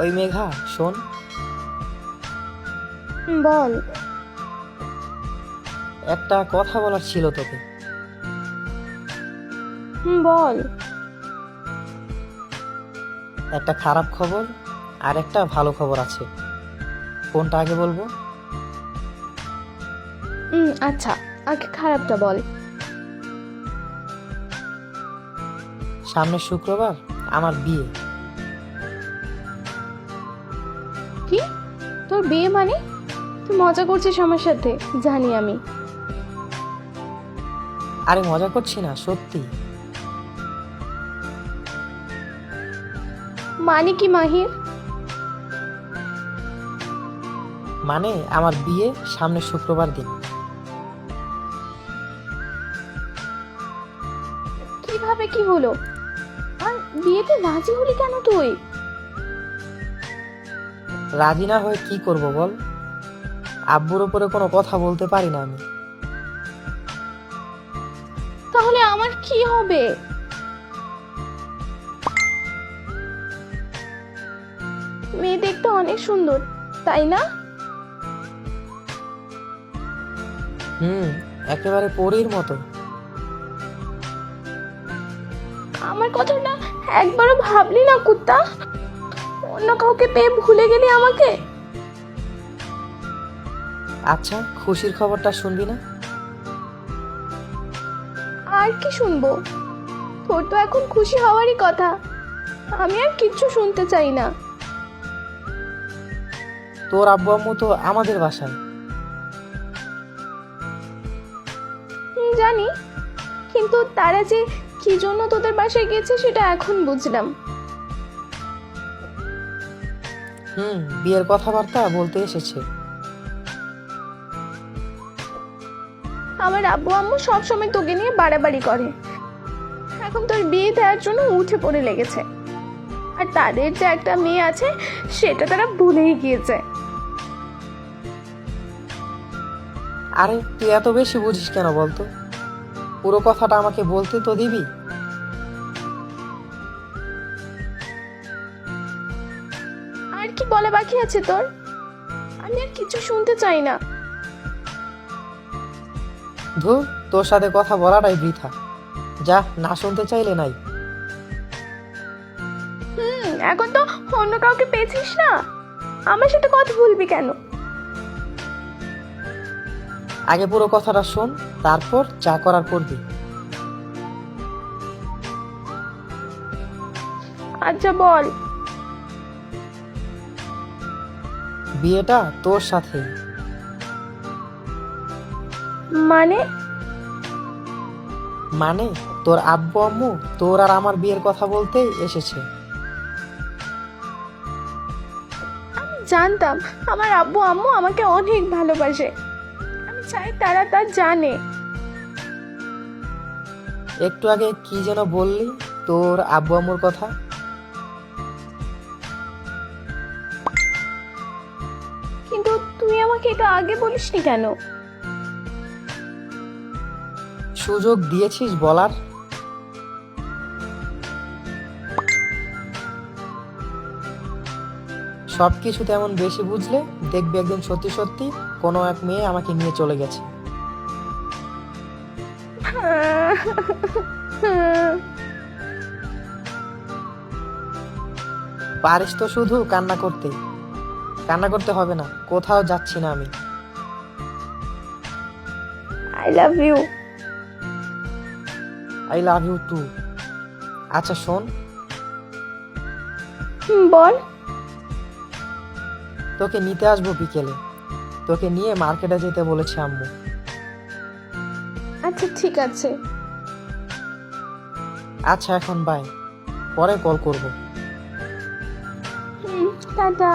ওই মেঘা শোন। বল। একটা কথা বলার ছিল তোকে। বল। একটা খারাপ খবর আর একটা ভালো খবর আছে। কোনটা আগে বলব? আচ্ছা আগে খারাপটা বল। সামনের শুক্রবার আমার বিয়ে। তোর বিয়ে মানে? তুই মজা করছিস আমার সাথে জানি আমি। আরে মজা করছি না সত্যি। মানে কি মাহির? মানে আমার বিয়ে সামনের শুক্রবার দিন। কীভাবে কি হলো? আর বিয়েতে রাজি হলি কেন তুই? রাজি না হয়ে কি করব বল? আব্বুর ওপরে কোনো কথা বলতে পারি না আমি। তাহলে আমার কি হবে? মেয়ে দেখতে অনেক সুন্দর তাই না? হুম একেবারে পরীর মতো। আমার কথাটা একবারও ভাবলি না কুত্তা? অন্য কাউকে পেয়ে ভুলে গেলি আমাকে? আচ্ছা খুশির খবরটা শুনবি না? আর কি শুনব? তোর তো এখন খুশি হওয়ারই কথা। আমি আর কিচ্ছু শুনতে চাই না। তোর আব্বু আম্মু তো আমাদের বাসায়। জানি কিন্তু তারা যে কি জন্য তোদের বাসায় গেছে সেটা এখন বুঝলাম। হুম বিয়ের কথাবার্তা বলতে এসেছে। আমার আব্বু আম্মু সবসময় তোকে নিয়ে বাড়াবাড়ি করে। এখন তোর বিয়ে দেওয়ার জন্য উঠে পড়ে লেগেছে। আর তাদের যে একটা মেয়ে আছে সেটা তারা ভুলেই গিয়েছে। আরে তুই এত বেশি বুঝিস কেন বলতো? পুরো কথাটা আমাকে বলতে তো দিবি? আর কি বলা বাকি আছে তোর? আমি আর কিছু শুনতে চাই না। ধুর তোর সাথে কথা বলাটাই বৃথা। যা না শুনতে চাইলে নাই। হুম এখন তো অন্য কাউকে পেয়েছিস না? আমার সাথে কথা বলবি কেন? আগে পুরো কথাটা শোন তারপর যা করার করবি। আচ্ছা বল। বিয়েটা তোর সাথে। মানে? মানে তোর আব্বু আম্মু তোর আর আমার বিয়ের কথা বলতেই এসেছে। আমি জানতাম আমার আব্বু আম্মু আমাকে অনেক ভালোবাসে। আমি চাই তারা তা জানে। একটু আগে কি যেন বললি তোর আব্বু আম্মুর কথা? আমাকে এটা আগে বলিসনি কেন? সুযোগ দিয়েছিস বলার? সব কিছু তেমন বেশি বুঝলে দেখবি একদিন সত্যি সত্যি কোনো এক মেয়ে আমাকে নিয়ে চলে গেছে। পারিস তো শুধু কান্না করতে। কান্না করতে হবে না কোথাও যাচ্ছি না আমি। I love you I love you too আচ্ছা শোন। বল। তোকে নিতে আসব বিকেলে। তোকে নিয়ে মার্কেটে যেতে বলেছে আম্মু। আচ্ছা ঠিক আছে। আচ্ছা এখন বাই পরে কল করব। টাটা।